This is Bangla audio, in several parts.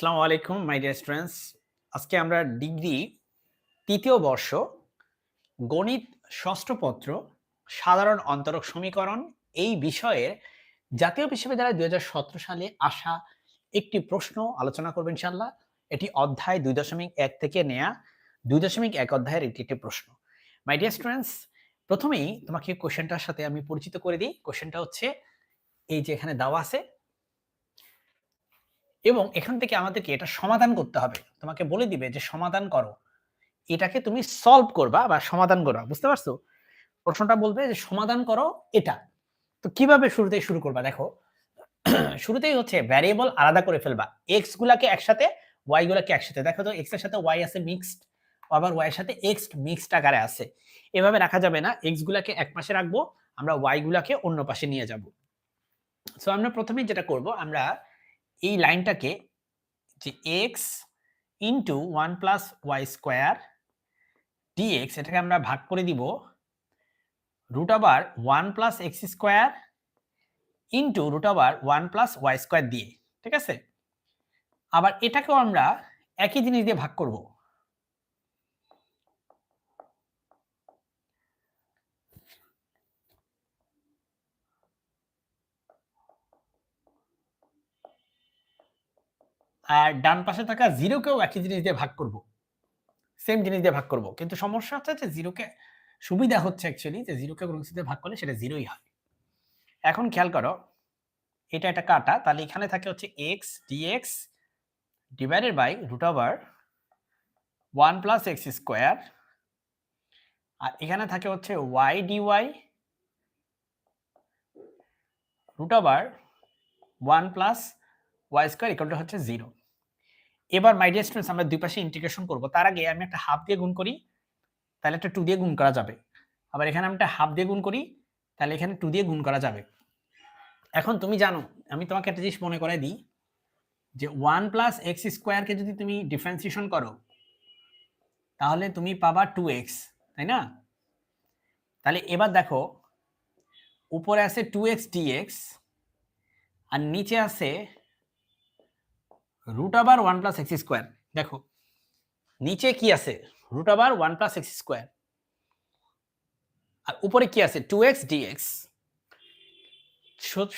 আসসালামু আলাইকুম মাই ডিয়ার স্টুডেন্টস আজকে আমরা ডিগ্রি তৃতীয় বর্ষ, গণিত ষষ্ঠ পত্র, সাধারণ অন্তরক সমীকরণ এই বিষয়ের জাতীয় বিশ্ববিদ্যালয় দু হাজার সতেরো সালে আসা একটি প্রশ্ন আলোচনা করবেন ইনশাল্লাহ এটি অধ্যায় দুই দশমিক এক থেকে নেয়া দুই দশমিক এক অধ্যায়ের এটি একটি প্রশ্ন। মাই ডিয়ার স্টুডেন্টস প্রথমেই তোমাকে কোশ্চেনটার সাথে আমি পরিচিত করে দিই। কোশ্চেনটা হচ্ছে, এই যে এখানে দেওয়া আছে এবং এখান থেকে আমাদেরকে এটা সমাধান করতে হবে। তোমাকে বলে দিবে যে সমাধান করো। এটাকে তুমি সলভ করবা বা সমাধান করবা, বুঝতে পারছ? প্রশ্নটা বলবে যে সমাধান করো এটা। তো কীভাবে শুরুতেই শুরু করবা? দেখো, শুরুতেই হচ্ছে ভ্যারিয়েবল আলাদা করে ফেলবা। এক্স গুলাকে একসাথে ওয়াই গুলাকে একসাথে। দেখো তো এক্সের সাথে ওয়াই আছে মিক্সড আবার ওয়াই এর সাথে এক্স মিক্সড আকারে আছে। এভাবে রাখা যাবে না। এক্স গুলাকে এক পাশে রাখব, আমরা ওয়াই গুলাকে অন্য পাশে নিয়ে যাব। সো আমরা প্রথমেই যেটা করব, আমরা এই লাইনটাকে যে x into one plus y square dx এটাকে আমরা ভাগ করে দিব রুট আবার one plus x square into root আবার ওয়ান প্লাস ওয়াই স্কোয়ার দিয়ে, ঠিক আছে? আবার এটাকেও আমরা একই জিনিস দিয়ে ভাগ করব। আর ডান পাশে থাকা জিরোকেও একই জিনিস দিয়ে ভাগ করব। সেম জিনিস দিয়ে ভাগ করব। কিন্তু সমস্যা হচ্ছে যে জিরোকে সুবিধা হচ্ছে অ্যাকচুয়ালি যে জিরোকে কোনো দিয়ে ভাগ করলে সেটা জিরোই হয়। এখন খেয়াল করো, এটা একটা কাটা, তাহলে এখানে থাকে হচ্ছে x dx divided by root over one plus x square আর এখানে থাকে হচ্ছে y dy root over one plus y square equal to হচ্ছে জিরো এবার মাই ডিয়ার স্টুডেন্টস আমরা দুই পাশে ইন্টিগ্রেশন করব। তার আগে আমি একটা হাফ দিয়ে গুণ করি, তাহলে একটা টু দিয়ে গুণ করা যাবে। আবার এখানে আমি একটা হাফ দিয়ে গুণ করি, তাহলে এখানে টু দিয়ে গুণ করা যাবে। এখন তুমি জানো, আমি তোমাকে একটা জিনিস মনে করাই দিই, যে ওয়ান প্লাস এক্স স্কোয়ারকে যদি তুমি ডিফারেন্সিয়েশন করো, তাহলে তুমি পাবা টু এক্স তাই না? তাহলে এবার দেখো, উপরে আছে টু এক্স ডিএক্স আর নিচে আছে রুট আবার ওয়ান প্লাস এক্স স্কোয়ার দেখো, নিচে কি আছে? রুট আবার ওয়ান প্লাস এক্স স্কোয়ার আর উপরে কি আছে? টু এক্স ডিএক্স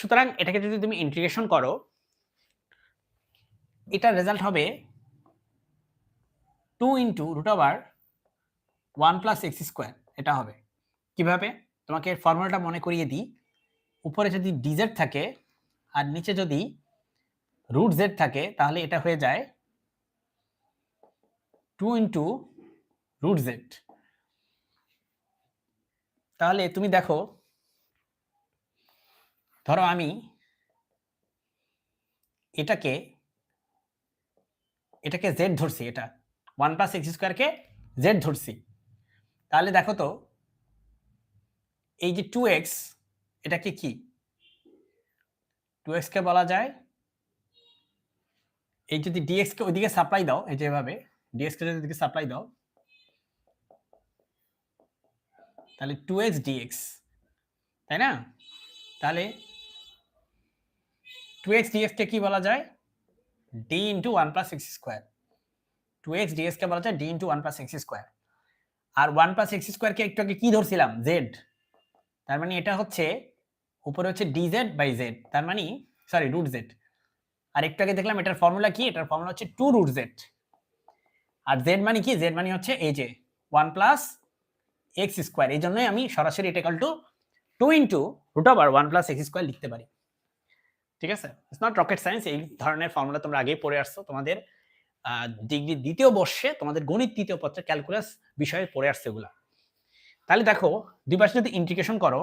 সুতরাং এটাকে যদি তুমি ইন্টিগ্রেশন করো এটার রেজাল্ট হবে টু ইন্টু রুট আবার ওয়ান প্লাস এক্স স্কোয়ার এটা হবে। কীভাবে? তোমাকে ফর্মুলাটা মনে করিয়ে দিই। উপরে যদি ডিজেড থাকে, আর নিচে যদি রুট জেড থাকে, তাহলে এটা হয়ে যায় টু ইন্টু রুট জেড তাহলে তুমি দেখো, ধরো আমি এটাকে এটাকে জেড ধরছি, এটা ওয়ান প্লাস এক্স স্কোয়ারকে জেড ধরছি। তাহলে দেখো তো, এই যে টু এক্স এটাকে কি? টু এক্সকে বলা যায় এই যদি ডিএক্স কে ওইদিকে সাপ্লাই দাও, এই যে এভাবে ডিএক্স কে যদি সাপ্লাই দাও, তাহলে টু এক্স ডিএক্স তাই না? তাহলে টু ডিএক্স কে কি বলা যায়? D into one plus x square two বলা যায় d into one plus square আর ওয়ান প্লাস এক্স স্কোয়ারকে একটু আগে কি ধরছিলাম? জেড তার মানে এটা হচ্ছে, উপরে হচ্ছে ডি জেড বাই জেড তার মানে সরি রুট জেড আর একটু আগে দেখলাম এটার ফর্মুলা কি? এটার ফর্মুলা হচ্ছে টু রুট জেড আর জেড মানে কি? জেড মানে হচ্ছে এই যে ওয়ান প্লাস এক্স স্কোয়ার এই জন্যই আমি সরাসরি এটা equal to two into root over one plus x square লিখতে পারি। ঠিক আছে? ইটস নট রকেট সায়েন্স এই ধরনের ফর্মুলা তোমরা আগেই পড়ে আসছো। তোমাদের ডিগ্রি দ্বিতীয় বর্ষে, তোমাদের গণিত তৃতীয় পত্রে ক্যালকুলাস বিষয়ে পড়ে আসছে এগুলা। তাহলে দেখো, দুই পাশে যদি ইন্টিগ্রেশন করো,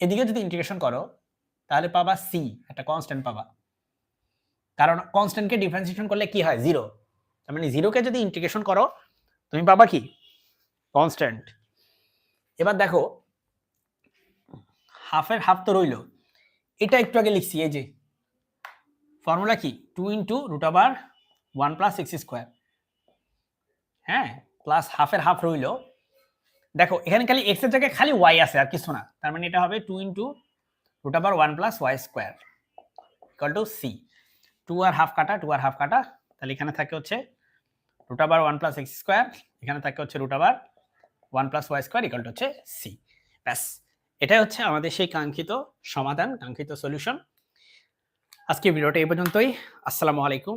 এদিকে যদি ইন্টিগ্রেশন করো তাহলে পাবা সি একটা কনস্ট্যান্ট পাবা। কারণ কনস্ট্যান্টকে ডিফারেন্সিয়েশন করলে কি হয়? জিরো তার মানে জিরোকে যদি ইন্টিগ্রেশন করো, তুমি পাবা কি? কনস্ট্যান্ট এবার দেখো হাফের হাফ তো রইল। এটা একটু আগে লিখছি, এই যে। ফর্মুলা কি? টু ইন্টু রুট আবার ওয়ান প্লাস এক্স স্কোয়ার হ্যাঁ? প্লাস হাফের হাফ রইল। দেখো, এখানে খালি এক্সের জায়গায় খালি ওয়াই আছে, আর কিছু না। তার মানে এটা হবে টু ইন্টু রুট আবার one plus y square equal to c two two R half কাটা টু আর হাফ কাটা, তাহলে এখানে থাকে হচ্ছে রুট আবার ওয়ান প্লাস এক্স স্কোয়ার এখানে থাকে হচ্ছে রুট আবার one plus y square equal হচ্ছে সি ব্যাস, এটাই হচ্ছে আমাদের সেই কাঙ্ক্ষিত সমাধান, কাঙ্ক্ষিত সলিউশন আজকে ভিডিওটা এই পর্যন্তই। আসসালামু আলাইকুম।